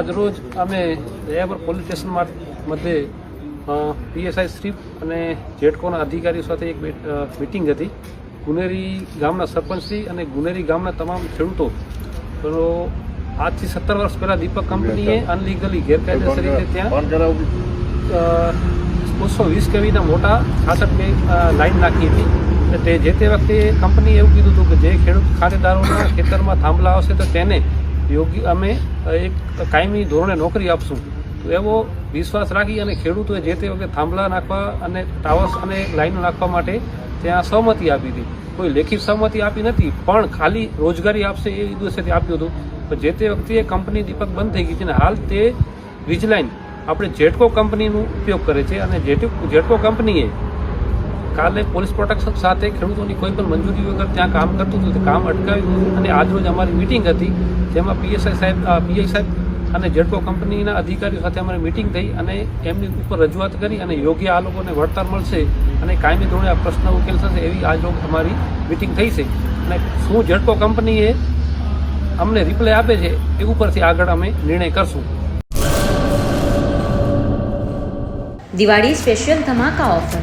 આજરોજ અમે Dayapar police station મધ્યે પીએસઆઈ શ્રીફ અને જેટકોના અધિકારીઓ સાથે એક મિટિંગ હતી. ગુનેરી ગામના સરપંચશ્રી અને ગુનેરી ગામના તમામ ખેડૂતો. તો આજથી સત્તર વર્ષ પહેલાં દીપક કંપનીએ અનલીગલી ગેરકાયદેસર રીતે ત્યાં બસો વીસ કેવીના મોટા છાસઠ બે લાઈન નાખી હતી. તે જે તે વખતે કંપનીએ એવું કીધું હતું કે જે ખેડૂત ખાતેદારોના ખેતરમાં થાંભલા આવશે તો તેને યોગ્ય અમે એક કાયમી ધોરણે નોકરી આપશું. તો એવો વિશ્વાસ રાખી અને ખેડૂતોએ જે તે વખતે થાંભલા નાખવા અને ટાવર્સ અને લાઈનો નાખવા માટે ત્યાં સહમતિ આપી હતી. કોઈ લેખિત સહમતિ આપી નથી, પણ ખાલી રોજગારી આપશે એ દિવસેથી આપ્યું હતું. પણ જે તે વખતે કંપની દીપક બંધ થઈ ગઈ છે અને હાલ તે વીજલાઇન આપણે જેટકો કંપનીનો ઉપયોગ કરે છે અને જેટકો જેટકો કંપનીએ કાલે પોલીસ પ્રોટેક્શન સાથે ખેડૂતોની કોઈ પણ મંજૂરી વગર ત્યાં કામ કરતું હતું કામ અટકાવ્યું અને આજરોજ અમારી મિટિંગ હતી, જેમાં પીએસઆઈ સાહેબ પીઆઈ સાહેબ અને જેડકો કંપનીના અધિકારીઓ સાથે અમારી મિટિંગ થઈ અને એમની ઉપર રજૂઆત કરી અને યોગ્ય આ લોકોને વળતર મળશે અને કાયમી ધોરણે આ પ્રશ્ન ઉકેલ થશે એવી આજ અમારી મિટિંગ થઈ છે. અને શું જેડકો કંપનીએ અમને રિપ્લાય આપે છે એ ઉપરથી આગળ અમે નિર્ણય કરશું. દિવાળી સ્પેશિયલ ધમાકા ઓફર